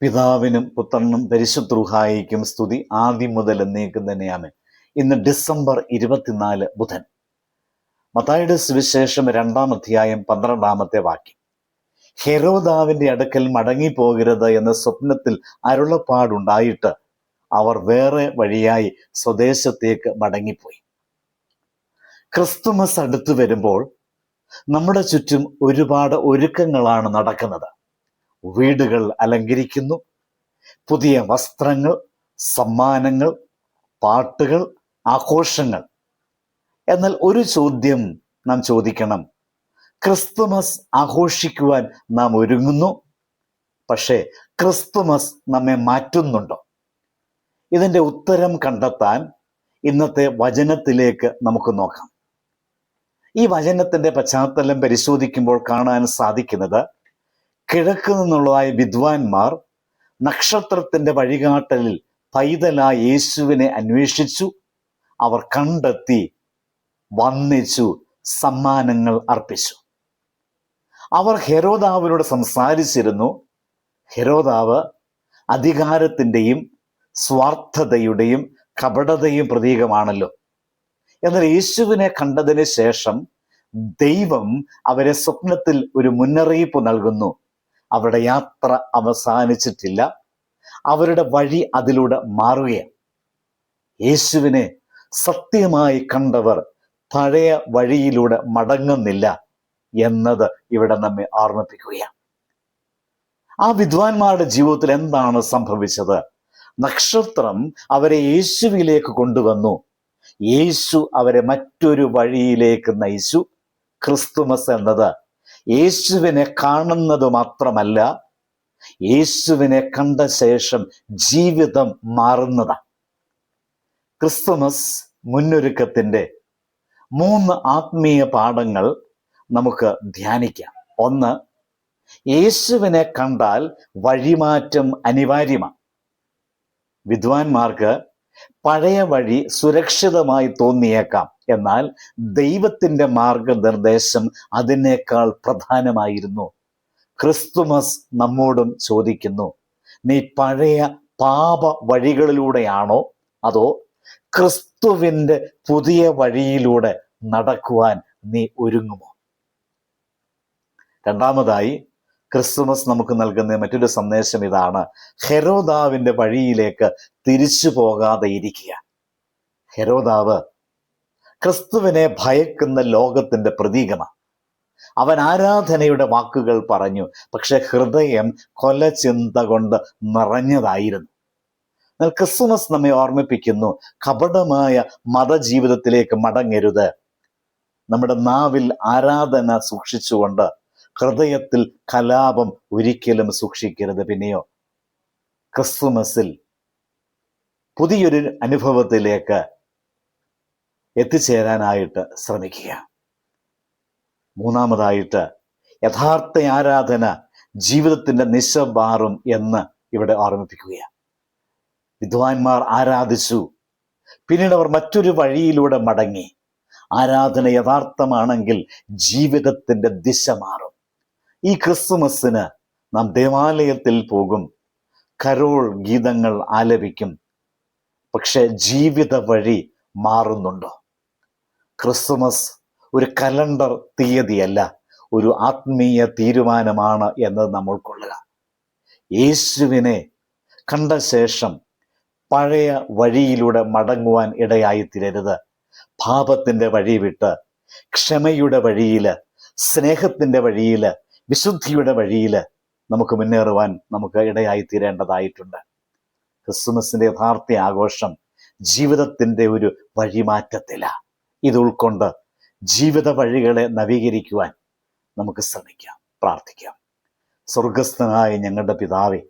പിതാവിനും പുത്രനും പരിശുദ്രൂഹായിക്കും സ്തുതി. ആദ്യം മുതൽ എന്നേക്കും തന്നെയാണ്. ഇന്ന് ഡിസംബർ ഇരുപത്തിനാല് ബുധൻ. മതായുടെ സുവിശേഷം രണ്ടാം അധ്യായം പന്ത്രണ്ടാമത്തെ വാക്യം. ഹെറോദാവിന്റെ അടുക്കൽ മടങ്ങിപ്പോകരുത് എന്ന സ്വപ്നത്തിൽ അരുളപ്പാടുണ്ടായിട്ട് അവർ വേറെ വഴിയായി സ്വദേശത്തേക്ക് മടങ്ങിപ്പോയി. ക്രിസ്തുമസ് അടുത്തു വരുമ്പോൾ നമ്മുടെ ചുറ്റും ഒരുപാട് ഒരുക്കങ്ങളാണ് നടക്കുന്നത്. വീടുകൾ അലങ്കരിക്കുന്നു. പുതിയ വസ്ത്രങ്ങൾ സമ്മാനങ്ങൾ പാട്ടുകൾ ആഘോഷങ്ങൾ. എന്നാൽ ഒരു ചോദ്യം നാം ചോദിക്കണം. ക്രിസ്തുമസ് ആഘോഷിക്കുവാൻ നാം ഒരുങ്ങുന്നു. പക്ഷേ ക്രിസ്തുമസ് നമ്മെ മാറ്റുന്നുണ്ടോ? ഇതിന്റെ ഉത്തരം കണ്ടെത്താൻ ഇന്നത്തെ വചനത്തിലേക്ക് നമുക്ക് നോക്കാം. ഈ വചനത്തിന്റെ പശ്ചാത്തലം പരിശോധിക്കുമ്പോൾ കാണാൻ സാധിക്കുന്നത് കിഴക്ക് നിന്നുള്ളതായ വിദ്വാൻമാർ നക്ഷത്രത്തിന്റെ വഴികാട്ടലിൽ പൈതലായ യേശുവിനെ അന്വേഷിച്ചു. അവർ കണ്ടെത്തി വന്നിച്ചു സമ്മാനങ്ങൾ അർപ്പിച്ചു. അവർ ഹെരോദാവിനോട് സംസാരിച്ചിരുന്നു. ഹെരോദാവ് അധികാരത്തിന്റെയും സ്വാർത്ഥതയുടെയും കപടതയും പ്രതീകമാണല്ലോ. എന്നാൽ യേശുവിനെ കണ്ടതിന് ശേഷം ദൈവം അവരെ സ്വപ്നത്തിൽ ഒരു മുന്നറിയിപ്പ് നൽകുന്നു. അവരുടെ യാത്ര അവസാനിച്ചിട്ടില്ല. അവരുടെ വഴി അതിലൂടെ മാറുകയാണ്. യേശുവിനെ സത്യമായി കണ്ടവർ പഴയ വഴിയിലൂടെ മടങ്ങുന്നില്ല എന്നത് ഇവിടെ നമ്മെ ഓർമ്മിപ്പിക്കുകയാണ്. ആ വിദ്വാൻമാരുടെ ജീവിതത്തിൽ എന്താണ് സംഭവിച്ചത്? നക്ഷത്രം അവരെ യേശുവിലേക്ക് കൊണ്ടുവന്നു. യേശു അവരെ മറ്റൊരു വഴിയിലേക്ക് നയിച്ചു. ക്രിസ്തുമസ് എന്നത് യേശുവിനെ കാണുന്നത് മാത്രമല്ല യേശുവിനെ കണ്ട ശേഷം ജീവിതം മാറുന്നതാണ് ക്രിസ്തുമസ് മുന്നൊരുക്കത്തിന്റെ മൂന്ന് ആത്മീയ പാഠങ്ങൾ നമുക്ക് ധ്യാനിക്കാം. ഒന്ന് യേശുവിനെ കണ്ടാൽ വഴിമാറ്റം അനിവാര്യമാണ്. വിദ്വാൻമാർക്ക് പഴയ വഴി സുരക്ഷിതമായി തോന്നിയേക്കാം. എന്നാൽ ദൈവത്തിന്റെ മാർഗനിർദ്ദേശം അതിനേക്കാൾ പ്രധാനമായിരുന്നു. ക്രിസ്തുമസ് നമ്മോടും ചോദിക്കുന്നു നീ പഴയ പാപ വഴികളിലൂടെയാണോ അതോ ക്രിസ്തുവിന്റെ പുതിയ വഴിയിലൂടെ നടക്കുവാൻ നീ ഒരുങ്ങുമോ? രണ്ടാമതായി ക്രിസ്തുമസ് നമുക്ക് നൽകുന്ന മറ്റൊരു സന്ദേശം ഇതാണ്. ഹെരോദാവിന്റെ വഴിയിലേക്ക് തിരിച്ചു പോകാതെ ഇരിക്കുക. ഹെരോദാവ് ക്രിസ്തുവിനെ ഭയക്കുന്ന ലോകത്തിന്റെ പ്രതീകമാണ്. അവൻ ആരാധനയുടെ വാക്കുകൾ പറഞ്ഞു പക്ഷെ ഹൃദയം കൊലചിന്ത കൊണ്ട് നിറഞ്ഞതായിരുന്നു. എന്നാൽ ക്രിസ്മസ് നമ്മെ ഓർമ്മിപ്പിക്കുന്നു കപടമായ മതജീവിതത്തിലേക്ക് മടങ്ങരുത്. നമ്മുടെ നാവിൽ ആരാധന സൂക്ഷിച്ചുകൊണ്ട് ഹൃദയത്തിൽ കലാപം ഒരിക്കലും സൂക്ഷിക്കരുത് പിന്നെയോ. ക്രിസ്തുമസിൽ പുതിയൊരു അനുഭവത്തിലേക്ക് എത്തിച്ചേരാനായിട്ട് ശ്രമിക്കുക. മൂന്നാമതായിട്ട് യഥാർത്ഥ ആരാധന ജീവിതത്തിന്റെ നിശബാറും എന്ന് ഇവിടെ ഓർമ്മിപ്പിക്കുകയാണ്. വിദ്വാൻമാർ ആരാധിച്ചു. പിന്നീട് അവർ മറ്റൊരു വഴിയിലൂടെ മടങ്ങി. ആരാധന യഥാർത്ഥമാണെങ്കിൽ ജീവിതത്തിന്റെ ദിശ മാറും. ഈ ക്രിസ്തുമസിന് നാം ദേവാലയത്തിൽ പോകും. കരോൾ ഗീതങ്ങൾ ആലപിക്കും. പക്ഷെ ജീവിത വഴി മാറുന്നുണ്ടോ? ക്രിസ്തുമസ് ഒരു കലണ്ടർ തീയതിയല്ല ഒരു ആത്മീയ തീരുമാനമാണ് എന്നത് നമ്മൾ കൊള്ളുക. യേശുവിനെ കണ്ട ശേഷം പഴയ വഴിയിലൂടെ മടങ്ങുവാൻ ഇടയായി തീരരുത്. പാപത്തിന്റെ വഴി വിട്ട് ക്ഷമയുടെ വഴിയിൽ സ്നേഹത്തിന്റെ വഴിയിൽ വിശുദ്ധിയുടെ വഴിയിൽ നമുക്ക് മുന്നേറുവാൻ നമുക്ക് ഇടയായി തീരേണ്ടതായിട്ടുണ്ട്. ക്രിസ്തുമസിന്റെ യഥാർത്ഥ ആഘോഷം ജീവിതത്തിന്റെ ഒരു വഴിമാറ്റത്തില. ഇത് ഉൾക്കൊണ്ട് ജീവിത വഴികളെ നവീകരിക്കുവാൻ നമുക്ക് ശ്രമിക്കാം പ്രാർത്ഥിക്കാം. സ്വർഗസ്ഥനായ ഞങ്ങളുടെ പിതാവേ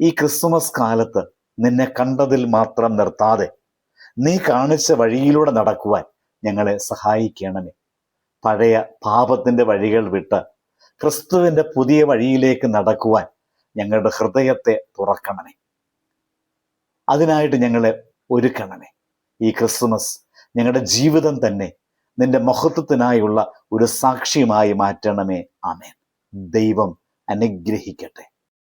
ഈ ക്രിസ്മസ് കാലത്ത് നിന്നെ കണ്ടതിൽ മാത്രം നിർത്താതെ നീ കാണിച്ച വഴിയിലൂടെ നടക്കുവാൻ ഞങ്ങളെ സഹായിക്കണമേ. പഴയ പാപത്തിന്റെ വഴികൾ വിട്ട് ക്രിസ്തുവിന്റെ പുതിയ വഴിയിലേക്ക് നടക്കുവാൻ ഞങ്ങളുടെ ഹൃദയത്തെ തുറക്കണമേ. അതിനായിട്ട് ഞങ്ങളെ ഒരുക്കണമേ. ഈ ക്രിസ്തുമസ് ഞങ്ങളുടെ ജീവിതം തന്നെ നിന്റെ മഹത്വത്തിനായുള്ള ഒരു സാക്ഷിയുമായി മാറ്റണമേ. ആമേൻ. ദൈവം അനുഗ്രഹിക്കട്ടെ.